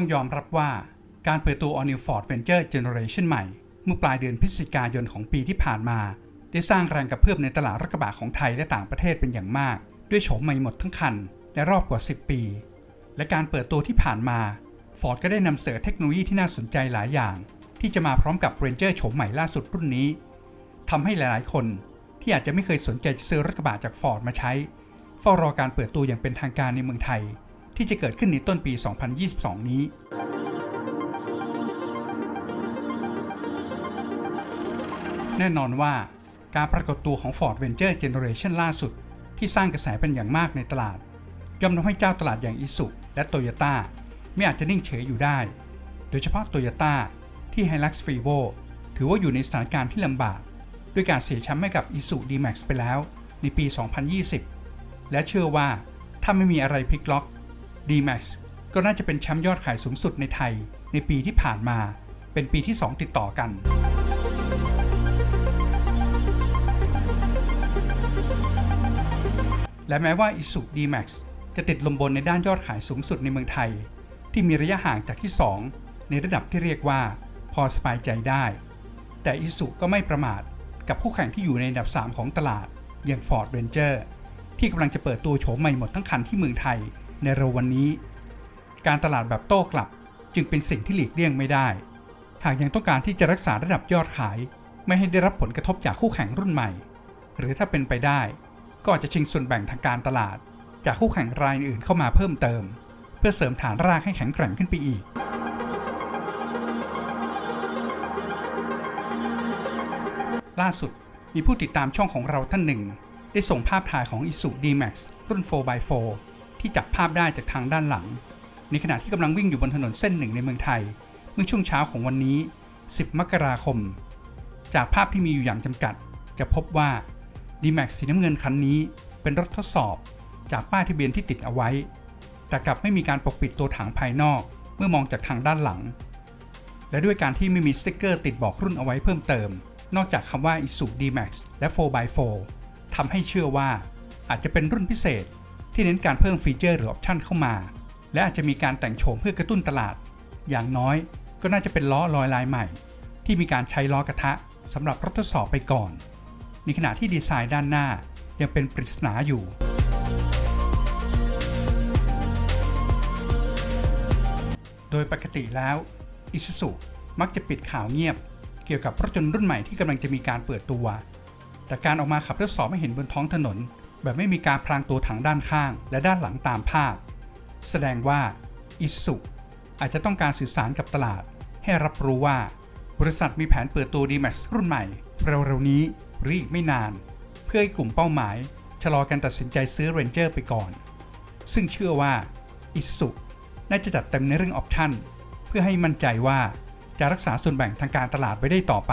ต้องยอมรับว่าการเปิดตัว All New Ford Ranger Generation ใหม่ เมื่อปลายเดือนพฤศจิกายนของปีที่ผ่านมา ได้สร้างแรงกระเพื่อมในตลาดรถกระบะของไทยและต่างประเทศเป็นอย่างมาก ด้วยโฉมใหม่หมดทั้งคันในรอบกว่า 10 ปี และการเปิดตัวที่ผ่านมา Ford ก็ได้นำเสนอเทคโนโลยีที่น่าสนใจหลายอย่าง ที่จะมาพร้อมกับ Ranger โฉมใหม่ล่าสุดรุ่นนี้ทำให้หลายๆ คนที่อาจจะไม่เคยสนใจจะซื้อรถกระบะจาก Ford มาใช้เฝ้ารอการเปิดตัวอย่างเป็นทางการในเมืองไทย ที่จะเกิดขึ้นในต้นปี 2022 นี้แน่นอนว่าการปรากฏตัวของ Ford Ranger Generation ล่าสุด ที่สร้างกระแสเป็นอย่างมากในตลาด ย่อมทำให้เจ้าตลาดอย่าง Isuzu และ Toyota ไม่อาจจะนิ่งเฉยอยู่ได้ โดยเฉพาะ Toyota ที่ Hilux Frevo ถือว่าอยู่ในสถานการณ์ที่ลำบาก ด้วยการเสียแชมป์ให้กับ Isuzu D-Max ไปแล้ว ในปี 2020 และเชื่อว่าถ้าไม่มีอะไรพลิกล็อก D-Max ก็น่าจะเป็นแชมป์ยอดขายสูงสุดในไทย ในปีที่ผ่านมาเป็นปีที่ 2 ติดต่อกัน และแม้ว่า Isuzu D-Max จะติดลมบนในด้านยอดขายสูงสุดในเมืองไทย ที่มีระยะห่างจากที่ 2 ในระดับที่เรียกว่าพอสบายใจได้ แต่ Isuzu ก็ไม่ประมาทกับคู่แข่งที่อยู่ในอันดับ 3 ของตลาดอย่าง Ford Ranger ที่กำลังจะเปิดตัวโฉมใหม่หมดทั้งคันที่เมืองไทย ในเร็ววันนี้ การตลาดแบบโต้กลับจึงเป็นสิ่งที่หลีกเลี่ยงไม่ได้ หากยังต้องการที่จะรักษาระดับยอดขาย ไม่ให้ได้รับผลกระทบจากคู่แข่งรุ่นใหม่ หรือถ้าเป็นไปได้ ก็อาจจะชิงส่วนแบ่งทางการตลาด จากคู่แข่งรายอื่นเข้ามาเพิ่มเติม เพื่อเสริมฐานรากให้แข็งแกร่งขึ้นไปอีกล่าสุดมีผู้ติดตามช่องของเราท่านหนึ่ง ได้ส่งภาพถ่ายของ Isuzu D-Max รุ่น 4x4 ที่จับภาพได้จากทางด้านหลัง ในขณะที่กำลังวิ่งอยู่บนถนนเส้นหนึ่งในเมืองไทย เมื่อช่วงเช้าของวันนี้ 10 มกราคม จากภาพที่มีอยู่อย่างจำกัด จะพบว่า D-Max สีน้ำเงินคันนี้เป็นรถทดสอบ จากป้ายทะเบียนที่ติดเอาไว้ แต่กลับไม่มีการปกปิดตัวถังภายนอกเมื่อมองจากทางด้านหลัง และด้วยการที่ไม่มีสติ๊กเกอร์ติดบอกรุ่นเอาไว้เพิ่มเติม นอกจากคำว่า Isuzu D-Max และ 4x4 ทำให้เชื่อว่าอาจจะเป็นรุ่นพิเศษ ที่เน้นการเพิ่มฟีเจอร์หรือออปชันเข้ามา และอาจจะมีการแต่งโฉมเพื่อกระตุ้นตลาด อย่างน้อยก็น่าจะเป็นล้อลอยลายใหม่ ที่มีการใช้ล้อกระทะสำหรับรถทดสอบไปก่อน ในขณะที่ดีไซน์ด้านหน้ายังเป็นปริศนาอยู่โดยปกติแล้ว Isuzu มักจะปิดข่าวเงียบ เกี่ยวกับรถยนต์รุ่นใหม่ที่กำลังจะมีการเปิดตัว แต่การออกมาขับทดสอบให้เห็นบนท้องถนน แบบไม่มีการพรางตัวถังด้านข้างและด้านหลังตามภาพ แสดงว่า Isuzu อาจจะต้องการสื่อสารกับตลาด ให้รับรู้ว่า บริษัทมีแผนเปิดตัว D-Max รุ่นใหม่ เร็วๆนี้หรืออีกไม่นาน เพื่อให้กลุ่มเป้าหมาย ชะลอการตัดสินใจซื้อ Ranger ไปก่อน ซึ่งเชื่อว่า Isuzu น่าจะจัดเต็มในเรื่องออปชั่น เพื่อให้มั่นใจว่าจะรักษาส่วนแบ่งทางการตลาดไว้ได้ต่อไป